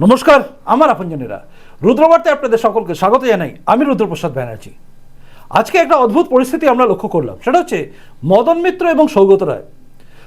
নমস্কার, আমার আপনজনেরা। রুদ্রবার্তে আপনাদের সকলকে স্বাগত জানাই। আমি রুদ্রপ্রসাদ ব্যানার্জি। আজকে একটা অদ্ভুত পরিস্থিতি আমরা লক্ষ্য করলাম। সেটা হচ্ছে মদন মিত্র এবং সৌগত রায়।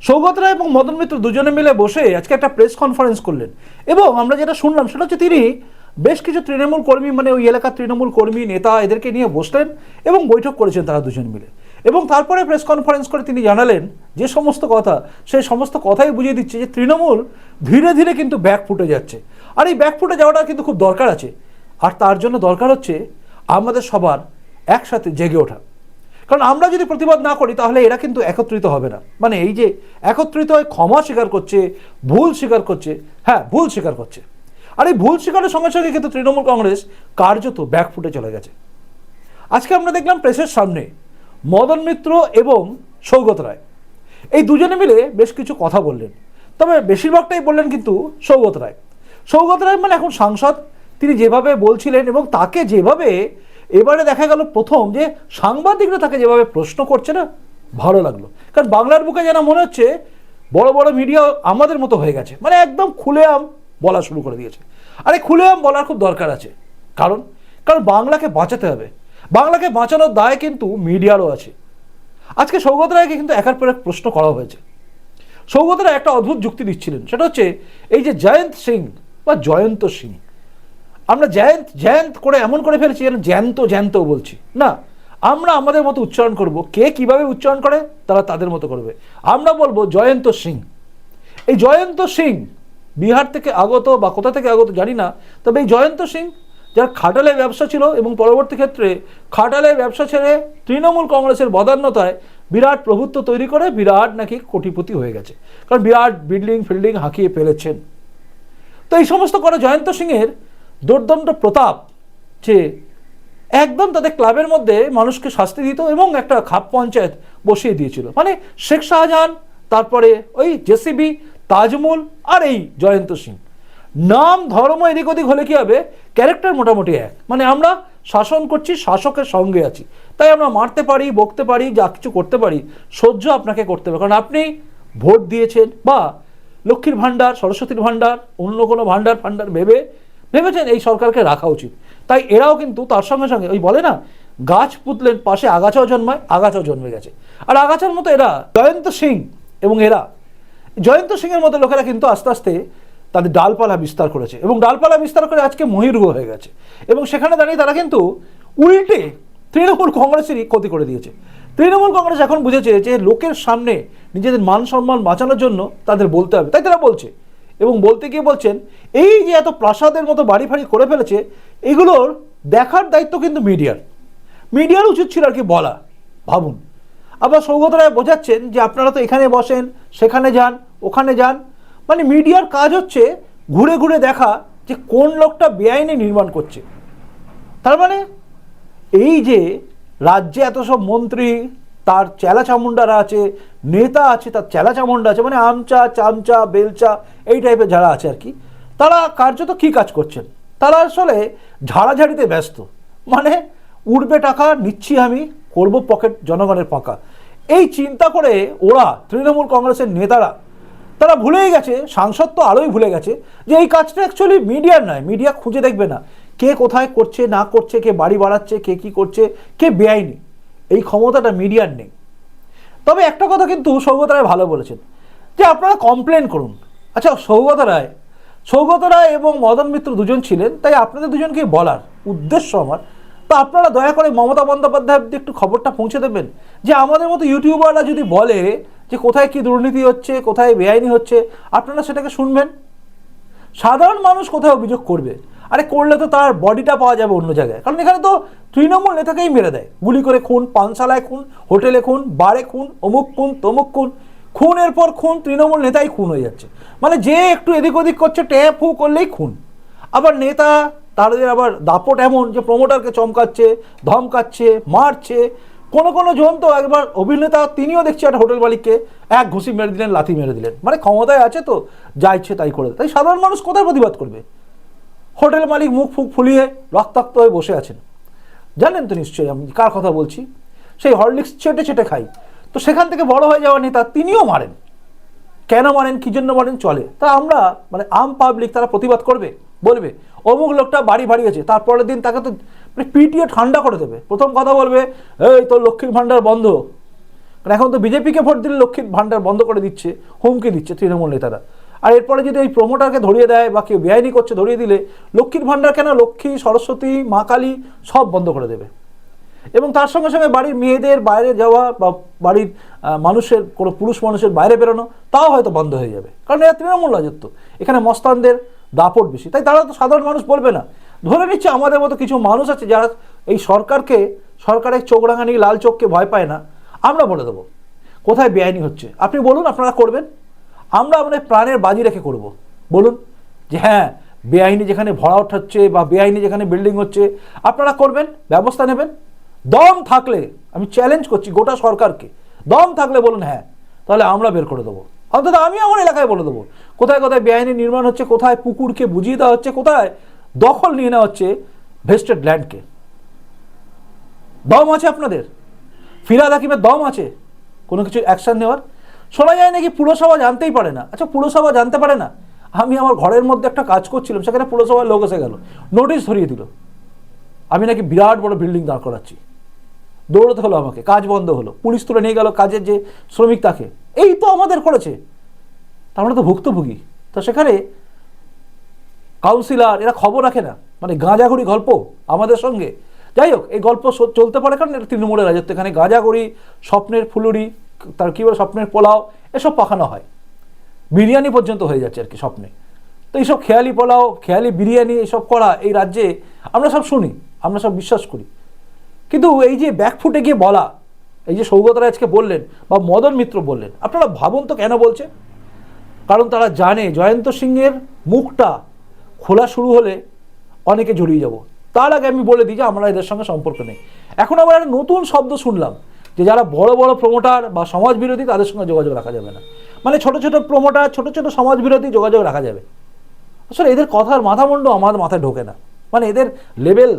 সৌগত রায় এবং মদন মিত্র দুজনে মিলে বসে আজকে একটা প্রেস কনফারেন্স করলেন। এবং আমরা যেটা শুনলাম, সেটা হচ্ছে তিনি বেশ কিছু তৃণমূল কর্মী মানে ওই এলাকার তৃণমূল কর্মী, নেতা এদেরকে নিয়ে বসলেন এবং বৈঠক করেছেন তারা দুজন মিলে। এবং তারপরে প্রেস কনফারেন্স করে তিনি জানালেন যে সমস্ত কথা সেই সমস্ত কথাই বুঝিয়ে দিচ্ছে যে তৃণমূল ধীরে ধীরে কিন্তু ব্যাক ফুটে যাচ্ছে। আর এই ব্যাকফুটে যাওয়াটা কিন্তু খুব দরকার আছে। আর তার জন্য দরকার হচ্ছে আমাদের সবার একসাথে জেগে ওঠা। কারণ আমরা যদি প্রতিবাদ না করি, তাহলে এরা কিন্তু একত্রিত হবে না। মানে এই যে একত্রিত হয়ে ক্ষমা স্বীকার করছে, ভুল স্বীকার করছে হ্যাঁ ভুল স্বীকার করছে। আর এই ভুল স্বীকারের সঙ্গে সঙ্গে কিন্তু তৃণমূল কংগ্রেস কার্যত ব্যাকফুটে চলে গেছে। আজকে আমরা দেখলাম প্রেসের সামনে মদন মিত্র এবং সৌগত রায়। এই দুজনে মিলে বেশ কিছু কথা বললেন। তবে বেশিরভাগটাই বললেন কিন্তু সৌগত রায়। সৌগত রায় মানে এখন সাংসদ। তিনি যেভাবে বলছিলেন এবং তাকে যেভাবে এবারে দেখা গেল প্রথম যে সাংবাদিকরা তাকে যেভাবে প্রশ্ন করছে না, ভালো লাগল। কারণ বাংলার বুকে যেন মনে হচ্ছে বড় বড় মিডিয়া আমাদের মতো হয়ে গেছে। মানে একদম খুলেআম বলা শুরু করে দিয়েছে। আরে খুলেআম বলার খুব দরকার আছে। কারণ কারণ বাংলাকে বাঁচাতে হবে। বাংলাকে বাঁচানোর দায় কিন্তু মিডিয়ারও আছে। আজকে সৌগত রায়কে কিন্তু একার পর এক প্রশ্ন করা হয়েছে। সৌগত রায় একটা অদ্ভুত যুক্তি দিচ্ছিলেন। সেটা হচ্ছে, এই যে জয়ন্ত সিং বা জয়ন্ত সিং। আমরা জয়ন্ত জয়ন্ত করে এমন করে ফেলেছি যেন জ্যান্ত জ্যান্ত বলছি। না, আমরা আমাদের মতো উচ্চারণ করব। কে কীভাবে উচ্চারণ করে? তারা তাদের মতো করবে। আমরা বলব জয়ন্ত সিং। এই জয়ন্ত সিং বিহার থেকে আগত বা কোথা থেকে আগত জানি না, তবে এই জয়ন্ত সিং যার খাটালে ব্যবসা ছিল এবং পরবর্তী ক্ষেত্রে খাটালে ব্যবসা ছেড়ে তৃণমূল কংগ্রেসের বদান্যতায় বিরাট প্রভুত্ব তৈরি করে বিরাট নাকি কোটিপতি হয়ে গেছে। কারণ বিরাট বিল্ডিং, ফিল্ডিং হাঁকিয়ে ফেলেছেন। তো এই সমস্ত করে জয়ন্ত সিংয়ের দুর্দণ্ড প্রতাপ, যে একদম তাদের ক্লাবের মধ্যে মানুষকে শাস্তি দিত এবং একটা খাপ পঞ্চায়েত বসিয়ে দিয়েছিল। মানে শেখ শাহজাহান, তারপরে ওই জেসিবি, তাজমুল আর এই জয়ন্ত সিং। নাম, ধর্ম এদিক ওদিক হলে কী হবে? ক্যারেক্টার মোটামুটি এক। মানে আমরা শাসন করছি, শাসকের সঙ্গে আছি। তাই আমরা মারতে পারি, বকতে পারি, যা কিছু করতে পারি, সহ্য আপনাকে করতে হবে। কারণ আপনি ভোট দিয়েছেন বা লক্ষ্মীর ভাণ্ডার, সরস্বতীর ভাণ্ডার, অন্য কোনো ভাণ্ডার ফান্ডার ভেবে, ভেবেছেন এই সরকারকে রাখা উচিত। তাই এরাও কিন্তু তার সঙ্গে সঙ্গে ওই বলে না, গাছ পুতলেন পাশে আগাছাও জন্মায়, আগাছাও জন্মে গেছে। আর আগাছার মতো এরা জয়ন্ত সিং এবং এরা, জয়ন্ত সিংয়ের মতো লোকেরা কিন্তু আস্তে আস্তে তাদের ডালপালা বিস্তার করেছে এবং ডালপালা বিস্তার করে আজকে মহিরুহ হয়ে গেছে। এবং সেখানে দাঁড়িয়ে তারা কিন্তু উল্টে তৃণমূল কংগ্রেসেরই ক্ষতি করে দিয়েছে। তৃণমূল কংগ্রেস এখন বুঝেছে যে লোকের সামনে নিজেদের মান সম্মান বাঁচানোর জন্য তাদের বলতে হবে। তাই তারা বলছে। এবং বলতে গিয়ে বলছেন, এই যে এত প্রাসাদের মতো বাড়ি ফাড়ি করে ফেলেছে, এগুলোর দেখার দায়িত্ব কিন্তু মিডিয়ার। মিডিয়ার উচিত ছিল আর কি বলা, ভাবুন। আবার সৌগত রায় বোঝাচ্ছেন যে আপনারা তো এখানে বসেন, সেখানে যান, ওখানে যান। মানে মিডিয়ার কাজ হচ্ছে ঘুরে ঘুরে দেখা যে কোন লোকটা বেআইনি নির্মাণ করছে। তার মানে এই যে রাজ্যে এত সব মন্ত্রী, তার চেলা চামুন্ডারা আছে, নেতা আছে, তার চেলা চামুন্ডা আছে মানে আমচা, চামচা, বেলচা, এই টাইপের যারা আছে আর কি, তারা কার্যত কী কাজ করছেন? তারা আসলে ঝাড়াঝাড়িতে ব্যস্ত। মানে উঠবে টাকা, নিচ্ছি আমি, করব পকেট জনগণের পাকা। এই চিন্তা করে ওরা তৃণমূল কংগ্রেসের নেতারা, তারা ভুলেই গেছে, সাংসদ তো আরোই ভুলে গেছে, যে এই কাজটা অ্যাকচুয়ালি মিডিয়ার নয় মিডিয়া খুঁজে দেখবে না। কে কোথায় করছে, না করছে, কে বাড়ি বাড়াচ্ছে, কে কি করছে, কে বেআইনি, এই ক্ষমতাটা মিডিয়ার নেই। তবে একটা কথা কিন্তু সৌগত রায় ভালো বলেছেন, যে আপনারা কমপ্লেন করুন। আচ্ছা সৌগত রায় সৌগত রায় এবং মদন মিত্র দুজন ছিলেন, তাই আপনাদের দুজনকে বলার উদ্দেশ্য আমার। তো আপনারা দয়া করে মমতা বন্দ্যোপাধ্যায় অব্দি একটু খবরটা পৌঁছে দেবেন, যে আমাদের মতো ইউটিউবাররা যদি বলে যে কোথায় কি দুর্নীতি হচ্ছে, কোথায় বেআইনি হচ্ছে, আপনারা সেটাকে শুনবেন? সাধারণ মানুষ কোথায় অভিযোগ করবে? আরে করলে তো তার বডিটা পাওয়া যাবে অন্য জায়গায়। কারণ এখানে তো তৃণমূল নেতাকেই মেরে দেয়। গুলি করে খুন, পানশালায় খুন, হোটেলে খুন, বারে খুন, অমুক খুন, তমুক খুন, খুনের পর খুন, তৃণমূল নেতাই খুন হয়ে যাচ্ছে। মানে যে একটু এদিক ওদিক করছে, ট্যাপ ফু করলেই খুন। আবার নেতা, তাদের আবার দাপট এমন যে প্রমোটারকে চমকাচ্ছে, ধমকাচ্ছে, মারছে। কোনো কোনো জন তো একবার অভিনেতা তিনিও দেখছি একটা হোটেল মালিককে এক ঘুষি মেরে দিলেন, লাথি মেরে দিলেন। মানে ক্ষমতায় আছে তো, যা ইচ্ছে তাই করে তাই সাধারণ মানুষ কোথায় প্রতিবাদ করবে? হোটেল মালিক মুখ ফুক ফুলিয়ে রক্তাক্ত হয়ে বসে আছেন। জানেন তো নিশ্চয়ই আমি কার কথা বলছি? সেই হরলিক্স চেটে চেটে খাই। তো সেখান থেকে বড় হয়ে যাওয়া নেতা তিনিও মারেন। কেন মারেন, কী জন্য মারেন, চলে। তা আমরা মানে আম পাবলিক তারা প্রতিবাদ করবে, বলবে, অমুক লোকটা বাড়ি বাড়িয়েছে, তারপরের দিন তাকে তো মানে পিটিয়ে ঠান্ডা করে দেবে। প্রথম কথা বলবে, এই তোর লক্ষ্মীর ভাণ্ডার বন্ধ। কারণ এখন তো বিজেপিকে ভোট দিলে লক্ষ্মীর ভাণ্ডার বন্ধ করে দিচ্ছে, হুমকি দিচ্ছে তৃণমূল নেতারা। আর এরপরে যদি এই প্রমোটারকে ধরিয়ে দেয় বা কেউ বেআইনি করছে ধরিয়ে দিলে, লক্ষ্মীর ভাণ্ডার কেন লক্ষ্মী, সরস্বতী, মা কালী সব বন্ধ করে দেবে? এবং তার সঙ্গে সঙ্গে বাড়ির মেয়েদের বাইরে যাওয়া বা বাড়ির মানুষের, কোনো পুরুষ মানুষের বাইরে বেরোনো, তাও হয়তো বন্ধ হয়ে যাবে। কারণ এরা তৃণমূল রাজত্ব। এখানে মস্তানদের দাপট বেশি। তাই তারা তো সাধারণ মানুষ বলবে না। ধরে নিচ্ছে আমাদের মতো কিছু মানুষ আছে যারা এই সরকারকে, সরকারের চোখ রাঙানি লাল চোখকে ভয় পায় না। আমরা বলে দেবো, কোথায় বেআইনি হচ্ছে? আপনি বলুন, আপনারা করবেন? আমরা আমাদের প্রাণের বাজি রেখে করব। বলুন যে হ্যাঁ বেআইনি যেখানে ভরাট হচ্ছে বা বেআইনি যেখানে বিল্ডিং হচ্ছে, আপনারা করবেন, ব্যবস্থা নেবেন। দম থাকলে, আমি চ্যালেঞ্জ করছি গোটা সরকারকে, দম থাকলে বলুন হ্যাঁ তাহলে আমরা বের করে দেবো। অন্তত আমি আমার এলাকায় বলে দেবো। কোথায় কোথায় বেআইনি নির্মাণ হচ্ছে, কোথায় পুকুরকে বুঝিয়ে দেওয়া হচ্ছে, কোথায় দখল নিয়ে নেওয়া হচ্ছে ভেস্টেড ল্যান্ডকে দম আছে আপনাদের। ফিরাদ হাকিমের দম আছে। কোনো কিছু অ্যাকশন নেওয়ার? শোনা যায় নাকি পুরসভা জানতেই পারে না? আচ্ছা পুরসভা জানতে পারে না? আমি আমার ঘরের মধ্যে একটা কাজ করছিলাম, সেখানে পুরসভার লোক এসে গেল, নোটিশ ধরিয়ে দিল। আমি নাকি বিরাট বড় বিল্ডিং দাঁড় করাচ্ছি। দৌড়তে হলো আমাকে, কাজ বন্ধ হলো, পুলিশ তুলে নিয়ে গেল কাজের যে শ্রমিক তাকে। এই তো আমাদের করেছে। মানে তো ভুক্তভোগী। তো সেখানে কাউন্সিলর, এরা খবর রাখে না। মানে গাঁজাগুড়ি গল্প আমাদের সঙ্গে। যাই হোক, এই গল্প চলতে পারে, কারণ এটা তৃণমূলের রাজত্ব। এখানে গাঁজাগুড়ি স্বপ্নের ফুলুরি তার কী বলে, স্বপ্নের পোলাও, এসব পাকানো হয়। বিরিয়ানি পর্যন্ত হয়ে যাচ্ছে আর কি স্বপ্নে। তো এইসব খেয়ালি পোলাও, খেয়ালি বিরিয়ানি এইসব করা এই রাজ্যে আমরা সব শুনি, আমরা সব বিশ্বাস করি। কিন্তু এই যে ব্যাকফুটে গিয়ে বলা, এই যে সৌগত রায় আজকে বললেন বা মদন মিত্র বললেন, আপনারা ভাবুন তো কেন বলছে? কারণ তারা জানে জয়ন্ত সিংয়ের মুখটা খোলা শুরু হলে অনেকে জড়িয়ে যাব। তার আগে আমি বলে দিই যে আমরা এদের সঙ্গে সম্পর্ক নেই। এখন আবার একটা নতুন শব্দ শুনলাম যে যারা বড় বড় প্রমোটার বা সমাজ বিরোধী তাদের সঙ্গে যোগাযোগ রাখা যাবে না। মানে ছোট ছোট প্রমোটার ছোট ছোট সমাজ বিরোধী যোগাযোগ রাখা যাবে। আসলে এদের কথার মাথামুণ্ড আমার মাথায় ঢোকে না। মানে এদের লেভেল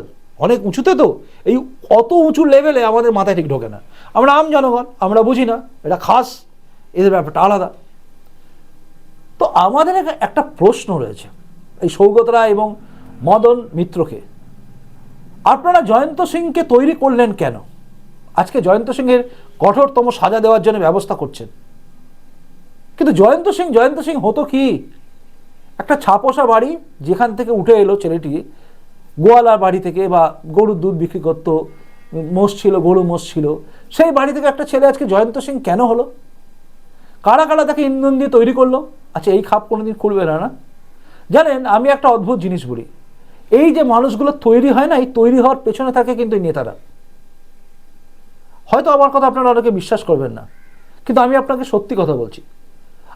অনেক উঁচুতে তো, এই অত উঁচু লেভেলে আমাদের মাথায় ঠিক ঢোকে না। আমরা আম জনগণ, আমরা বুঝি না, এটা খাস, এদের ব্যাপারটা আলাদা। তো আমাদের একটা প্রশ্ন রয়েছে, এই সৌগত রায় এবং মদন মিত্রকে। আপনারা জয়ন্ত সিংকে তৈরি করলেন কেন? আজকে জয়ন্ত সিংয়ের কঠোরতম সাজা দেওয়ার জন্য ব্যবস্থা করছেন। কিন্তু জয়ন্ত সিং জয়ন্ত সিং হতো কি? একটা ছাপোষা বাড়ি যেখান থেকে উঠে এলো ছেলেটি, গোয়ালার বাড়ি থেকে বা গরুর দুধ বিক্রি করতো, মোষ ছিল গরু মোষ ছিল। সেই বাড়ি থেকে একটা ছেলে আজকে জয়ন্ত সিং কেন হলো? কারা কারা তাকে ইন্ধন দিয়ে তৈরি করল? আচ্ছা এই খাপ কোনোদিন খুলবে না না? জানেন, আমি একটা অদ্ভুত জিনিস বলি। এই যে মানুষগুলো তৈরি হয় না, এই তৈরি হওয়ার পেছনে থাকে কিন্তু নেতারা। হয়তো আমার কথা আপনারা অনেকে বিশ্বাস করবেন না, কিন্তু আমি আপনাকে সত্যি কথা বলছি।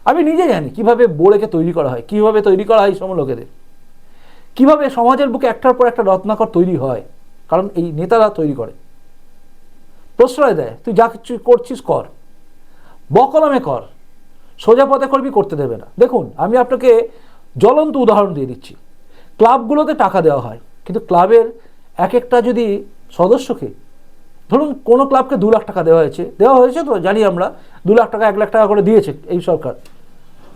আমি নিজে জানি কীভাবে বোড়েকে তৈরি করা হয়, কীভাবে তৈরি করা হয় এই সময় লোকেদের। কীভাবে সমাজের বুকে একটার পর একটা রত্নাকর তৈরি হয়, কারণ এই নেতারা তৈরি করে। প্রশ্রয় দেয়, তুই যা কিছু করছিস কর, বকলমে কর, সোজা পথে করবি করতে দেবে না। দেখুন, আমি আপনাকে জ্বলন্ত উদাহরণ দিয়ে দিচ্ছি। ক্লাবগুলোতে টাকা দেওয়া হয়, কিন্তু ক্লাবের এক একটা যদি সদস্যকে ধরুন কোনো ক্লাবকে দু লাখ টাকা দেওয়া হয়েছে দেওয়া হয়েছে তো জানি আমরা, দু লাখ টাকা, এক লাখ টাকা করে দিয়েছে এই সরকার।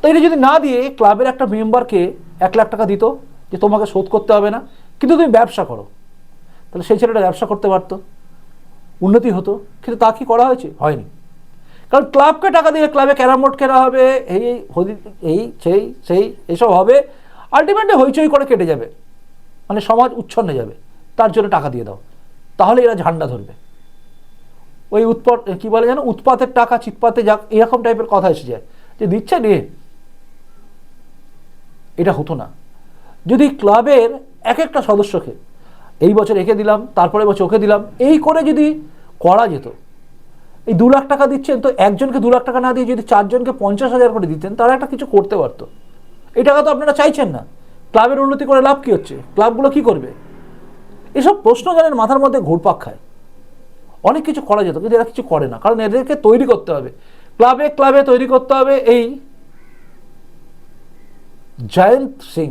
তো এটা যদি না দিয়ে ক্লাবের একটা মেম্বারকে এক লাখ টাকা দিত যে তোমাকে শোধ করতে হবে না, কিন্তু তুমি ব্যবসা করো, তাহলে সেই ছেলেটা ব্যবসা করতে পারতো, উন্নতি হতো, কিন্তু তা কি করা হয়েছে? হয়নি। কারণ ক্লাবকে টাকা দিয়ে ক্লাবে ক্যারাম বোর্ড কেনা হবে, এই এই, সেই সেই, এসব হবে, আলটিমেটলি হইচই করে কেটে যাবে মানে সমাজ উচ্ছন্নে যাবে, তার জন্য টাকা দিয়ে দাও, তাহলে এরা ঝান্ডা ধরবে। ওই উৎপাত কি বলে যেন, উৎপাতের টাকা, চিৎপাতে যাক এরকম টাইপের কথা এসে যায়। যে দিচ্ছে নিয়ে এটা হতো না। যদি ক্লাবের এক একটা সদস্যকে এই বছর একে দিলাম তারপরে বছর ওকে দিলাম, এই করে যদি করা যেত, এই দু লাখ টাকা দিচ্ছেন, তো একজনকে দু লাখ টাকা না দিয়ে যদি চারজনকে পঞ্চাশ হাজার করে দিতেন, তারা একটা কিছু করতে পারতো। এই টাকা তো আপনারা চাইছেন না। ক্লাবের উন্নতি করে লাভ কী হচ্ছে? ক্লাবগুলো কি করবে? এসব প্রশ্ন জানেন মাথার মধ্যে ঘুরপাক খায়। অনেক কিছু করা যেত, কিন্তু এরা কিছু করে না। কারণ এদেরকে তৈরি করতে হবে। ক্লাবে ক্লাবে তৈরি করতে হবে এই জয়ন্ত সিং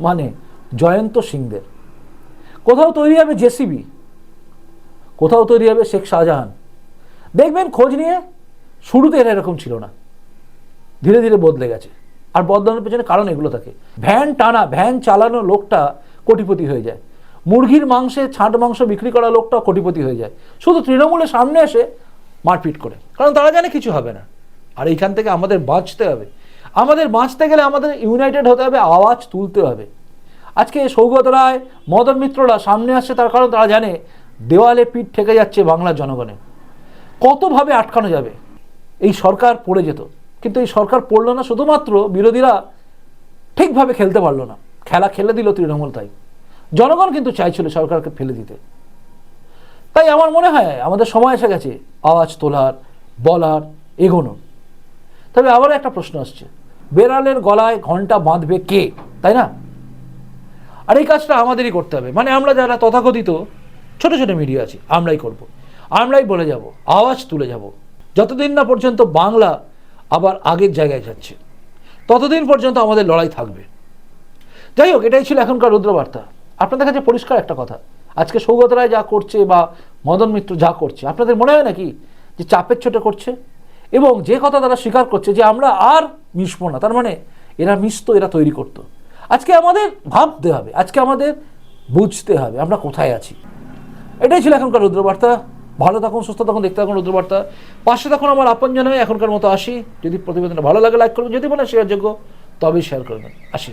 মানে জয়ন্ত সিংদের। কোথাও তৈরি হবে জেসিবি, কোথাও তৈরি হবে শেখ শাহজাহান। দেখবেন খোঁজ নিয়ে শুরুতে এরা এরকম ছিল না। ধীরে ধীরে বদলে গেছে। আর বদলানোর পেছনে কারণ এগুলো থাকে। ভ্যান টানা, ভ্যান চালানো লোকটা কোটিপতি হয়ে যায়। মুরগির মাংসে ছাঁট মাংস বিক্রি করা লোকটা কোটিপতি হয়ে যায়। শুধু তৃণমূলের সামনে এসে মারপিট করে। কারণ তারা জানে কিছু হবে না। আর এইখান থেকে আমাদের বাঁচতে হবে। আমাদের বাঁচতে গেলে আমাদের ইউনাইটেড হতে হবে, আওয়াজ তুলতে হবে। আজকে সৌগত রায়, মদন মিত্ররা সামনে আসছে তার কারণ তারা জানে দেওয়ালে পিঠ ঠেকে যাচ্ছে বাংলার জনগণে। কতভাবে আটকানো যাবে? এই সরকার পড়ে যেত। কিন্তু এই সরকার পড়ল না শুধুমাত্র বিরোধীরা ঠিকভাবে খেলতে পারল না। খেলা খেলে দিল তৃণমূল তাই। জনগণ কিন্তু চাইছিল সরকারকে ফেলে দিতে। তাই আমার মনে হয়, আমাদের সময় এসে গেছে, আওয়াজ তোলার, বলার, এগোনোর। তবে আবারও একটা প্রশ্ন আসছে, বেড়ালের গলায় ঘণ্টা বাঁধবে কে, তাই না? আর এই কাজটা আমাদেরই করতে হবে। মানে আমরা যারা তথাকথিত ছোট ছোট মিডিয়া আছি, আমরাই করব। আমরাই বলে যাব, আওয়াজ তুলে যাব। যতদিন না পর্যন্ত বাংলা আবার আগের জায়গায় যাচ্ছে, ততদিন পর্যন্ত আমাদের লড়াই থাকবে। যাই হোক, এটাই ছিল এখনকার রুদ্রবার্তা। আপনাদের কাছে পরিষ্কার একটা কথা। আজকে সৌগত রায় যা করছে বা মদন মিত্র যা করছে, আপনাদের মনে হয় নাকি যে চাপের ছোটে করছে? এবং যে কথা তারা স্বীকার করছে যে আমরা আর মিশবো না, তার মানে এরা মিশতো, এরা তৈরি করতো। আজকে আমাদের ভাবতে হবে, আজকে আমাদের বুঝতে হবে আমরা কোথায় আছি। এটাই ছিল এখনকার রুদ্রবার্তা। ভালো থাকুন, সুস্থ থাকুন, দেখতে থাকুন রুদ্রবার্তা। পাশে থাকুন আমার আপন জানাই এখনকার মতো আসি। যদি প্রতিবেদনটা ভালো লাগে লাইক করবেন যদি মনে হয় শেয়ারযোগ্য তবেই শেয়ার করবেন। আসি।